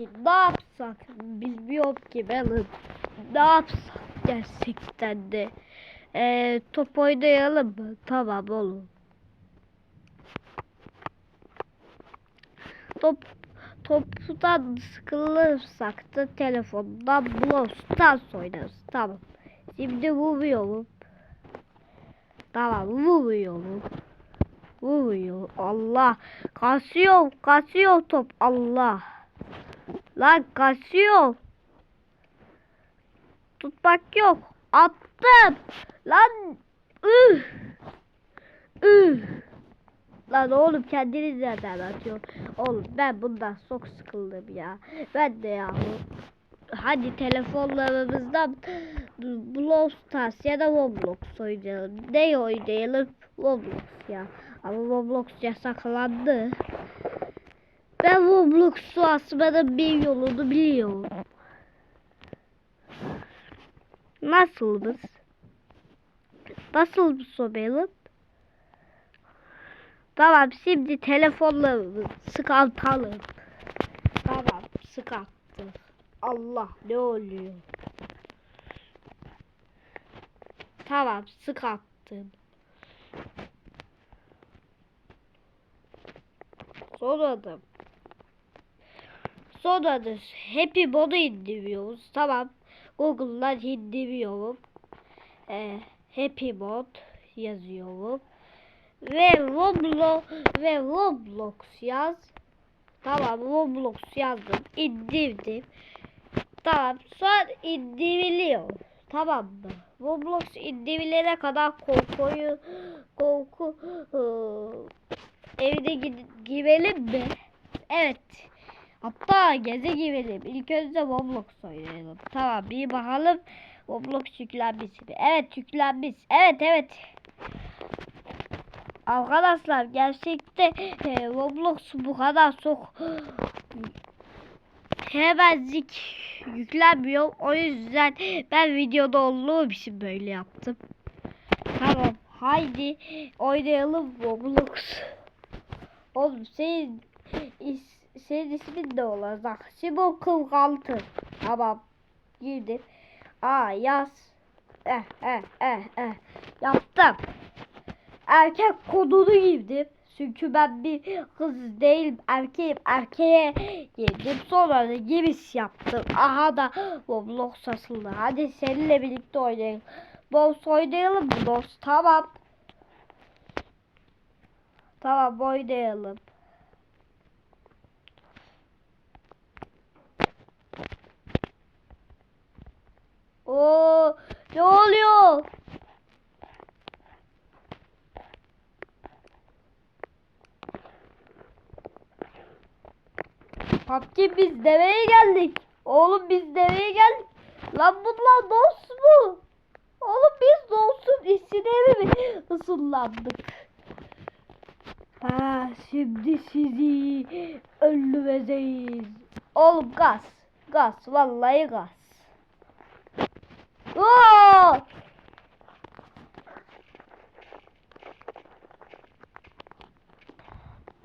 ki ne yapsak bilmiyorum ki ben ne yapsak gerçekten de. Ee, top oynayalım mı? Tamam oğlum. Top toptan sıkılırsak da telefondan Stars oynarız. Tamam. Şimdi vuruyorum. Tamam vuruyorum. Vuruyor. Allah. Kasıyor. Kasıyor top. Allah. Lan kasıyor. Tutmak yok. Attım. Lan. Üh. Üh. Lan oğlum kendiniz nereden atıyorsun? Oğlum ben bundan çok sıkıldım ya. Ben de ya. Hadi telefonlarımızdan Brawl Stars ya da Roblox oynayalım. Ne oynayalım? Roblox ya. Ama Roblox yasaklandı. Ben Roblox'u asmanın bir yolunu biliyorum. Nasıl bir sobelim? Tamam şimdi telefonlarımızı sıkaltalım. Tamam sıkalttım. Allah ne oluyor? Tamam sıkalttım. Son adım. Son adım. Happy Mod'u indiriyoruz. Tamam. Google'dan indiriyorum. Ee, Happy Mod yazıyorum. Ve Roblox ve Roblox yaz. Tamam Roblox yazdım. indirdim. Tamam sonra indiriliyor. Tamam mı? Roblox indirilene kadar korkuyu korku ıı, evine girelim mi? Evet. Hatta geze girelim. İlk önce Roblox oynayalım. Tamam bir bakalım. Roblox yüklenmiş mi? Evet yüklenmiş. Evet evet. Arkadaşlar gerçekte e, Roblox bu kadar çok hemencik yüklenmiyor. O yüzden ben videoda olduğum için böyle yaptım. Tamam. Haydi oynayalım Roblox. Oğlum senin is, senin ismin de olacak. Simon 46. Tamam. Girdim. Aa yaz. Eh eh eh eh. Yaptım. Erkek kodunu girdim. Çünkü ben bir kız değil erkeğim. Erkeğe girdim. Sonra da giriş yaptım. Aha da Roblox asıldı. Hadi seninle birlikte oynayalım. Boss oynayalım mı Boss? Tamam. Tamam oynayalım. Oo, ne oluyor? PUBG biz nereye geldik? Oğlum biz nereye geldik? Lan bunlar dost mu? Oğlum biz dostun içine mi ısınlandık? Ha şimdi sizi öldüreceğiz. Oğlum gaz. Gaz. Vallahi gaz. Oo!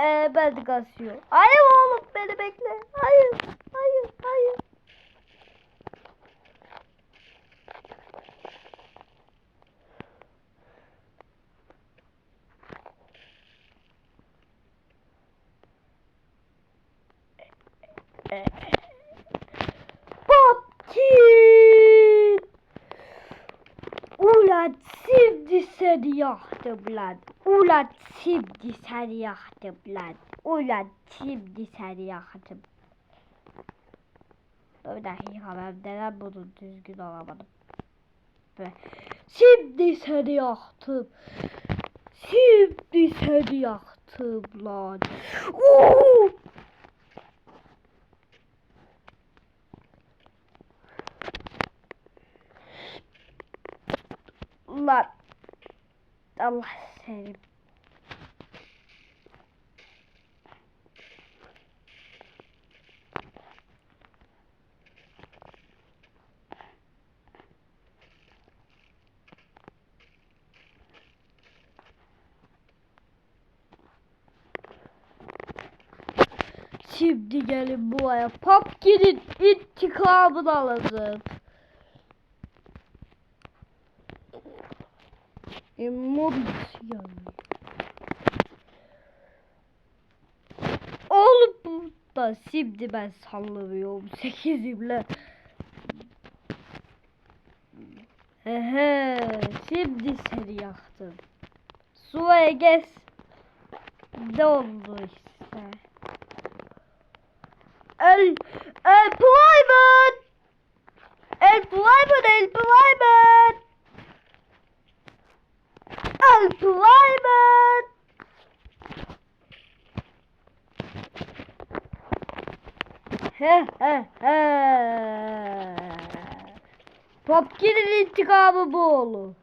Ee, ben de kasıyor. Hayır oğlum beni bekle. Hayır. Hayır. Hayır. Lan. Ulan şimdi seni yaktım lan. Ulan şimdi seni yaktım. Bir dakika ben neden bunu düzgün alamadım. Şimdi seni yaktım. Şimdi seni yaktım lan. Oo! Lan. Allah seni. Şimdi gelin buraya Pumpkin'in intikamını alacağım. Emotion. Oğlum bu da şimdi ben sallamıyorum sekizimle. Ehe, şimdi seni yaktım. Suya gez. Ne oldu işte? El, employment! Employment, employment! Employment! He he he. Popkin'in intikamı bu olur.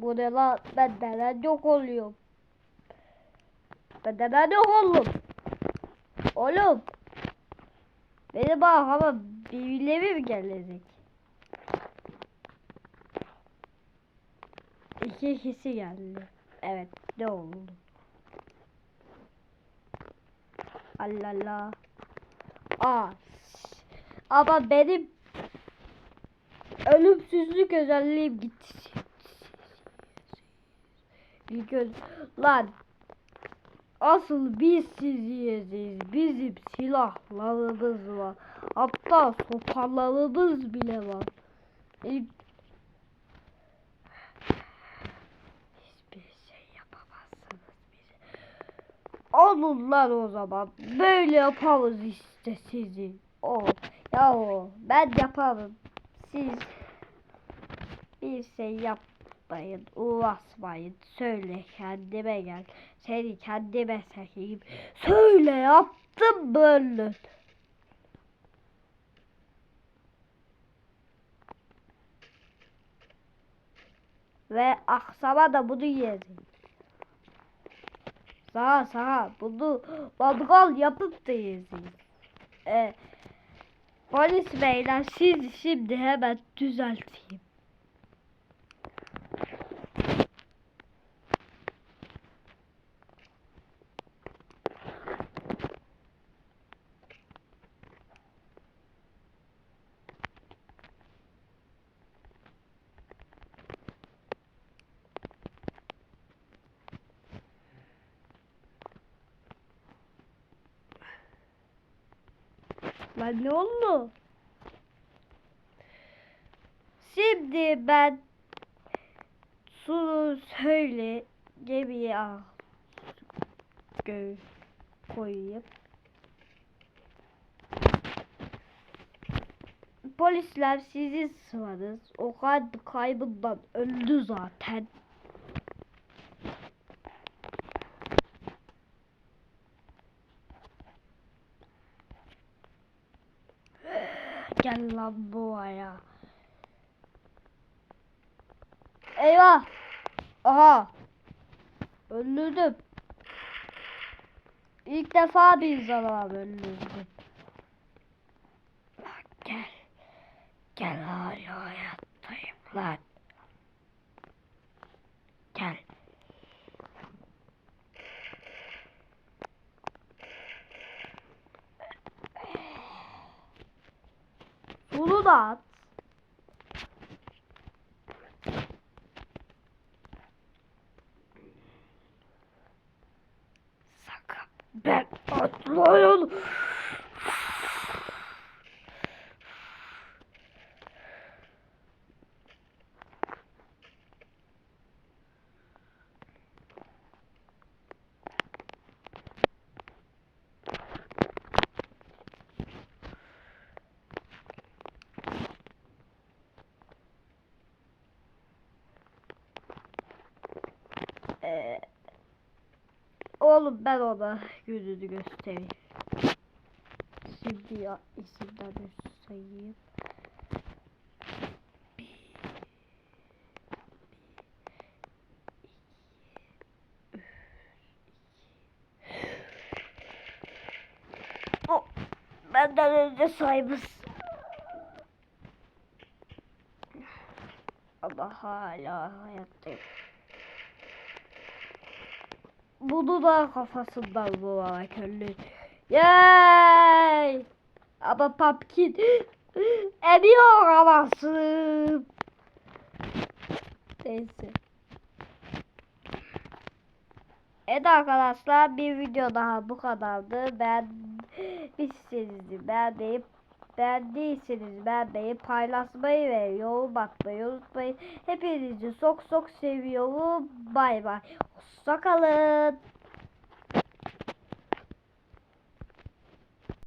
Bu ne? Ben neden yok oluyorum? Ben neden yok oldum? Oğlum. Benim bak ama birileri mi gelecek? İki kişi geldi. Evet ne oldu? Allah Allah. Aa. Ama benim ölümsüzlük özelliğim gitti. Bir lan asıl biz sizi yiyeceğiz. Bizim silahlarımız var. Hatta sopalarımız bile var. E, şey. Olun lan o zaman. Böyle yaparız işte sizi. O ya o ben yaparım. Siz bir şey yapmayın, uğraşmayın. Söyle kendime gel. Seni kendime sekeyim. Söyle yaptım böyle. Ve akşama da bunu yedim. Sağa sağa bunu mangal yapıp da yedim. Ee, polis beyler siz şimdi hemen düzelteyim. Lan ne oldu? Şimdi ben su söyle gemiye al. Koyayım. Polisler sizi sıvanız. O kalp kaybından öldü zaten. Gel lan buraya. Eyvah. Aha. Öldürdüm. İlk defa bir zarar öldürdüm. Lan gel. Gel hala hayattayım lan. Gel. Bunu da at. Sakın ben atlayalım. Ee, oğlum ben ona yüzünü göstereyim. Şimdi ya isimden sayayım. benden önce saymış. Ama hala hayattayım. Bunu da kafasından bularak öldü. Yay! Ama Pumpkin emiyor anasını. Neyse. Evet arkadaşlar bir video daha bu kadardı. Ben bizseniz beğenmeyi beğendiyseniz beğenmeyi paylaşmayı ve yorum atmayı unutmayın. Hepinizi çok çok seviyorum. Bay bay. Hoşçakalın.